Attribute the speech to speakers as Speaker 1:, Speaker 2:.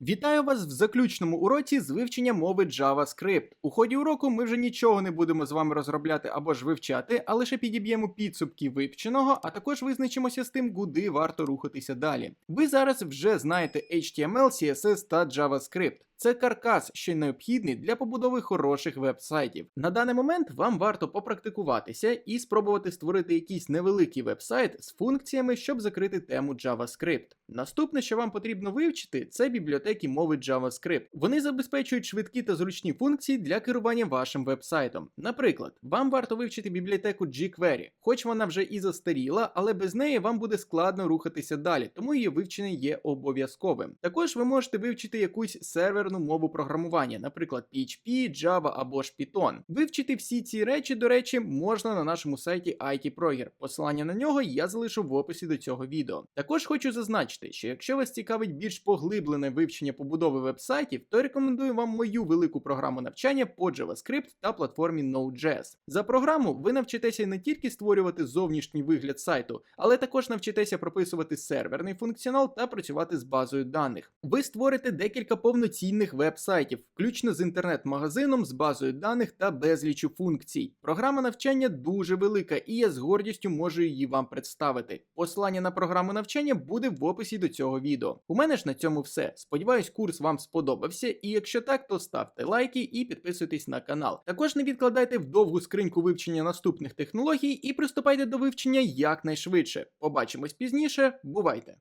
Speaker 1: Вітаю вас в заключному уроці з вивчення мови JavaScript. У ході уроку ми вже нічого не будемо з вами розробляти або ж вивчати, а лише підіб'ємо підсумки вивченого, а також визначимося з тим, куди варто рухатися далі. Ви зараз вже знаєте HTML, CSS та JavaScript. Це каркас, що необхідний для побудови хороших веб-сайтів. На даний момент вам варто попрактикуватися і спробувати створити якийсь невеликий веб-сайт з функціями, щоб закрити тему JavaScript. Наступне, що вам потрібно вивчити, це бібліотеки мови JavaScript. Вони забезпечують швидкі та зручні функції для керування вашим веб-сайтом. Наприклад, вам варто вивчити бібліотеку jQuery, хоч вона вже і застаріла, але без неї вам буде складно рухатися далі, тому її вивчення є обов'язковим. Також ви можете вивчити якусь серверну мову програмування, наприклад, PHP, Java або ж Python. Вивчити всі ці речі, до речі, можна на нашому сайті IT Proger. Посилання на нього я залишу в описі до цього відео. Також хочу зазначити, що якщо вас цікавить більш поглиблене вивчення побудови вебсайтів, то рекомендую вам мою велику програму навчання по JavaScript та платформі Node.js. За програму ви навчитеся не тільки створювати зовнішній вигляд сайту, але також навчитеся прописувати серверний функціонал та працювати з базою даних. Ви створите декілька повноцінних веб-сайтів, включно з інтернет-магазином, з базою даних та безлічю функцій. Програма навчання дуже велика, і я з гордістю можу її вам представити. Посилання на програму навчання буде в описі до цього відео. У мене ж на цьому все. Сподіваюсь, курс вам сподобався, і якщо так, то ставте лайки і підписуйтесь на канал. Також не відкладайте в довгу скриньку вивчення наступних технологій і приступайте до вивчення якнайшвидше. Побачимось пізніше. Бувайте!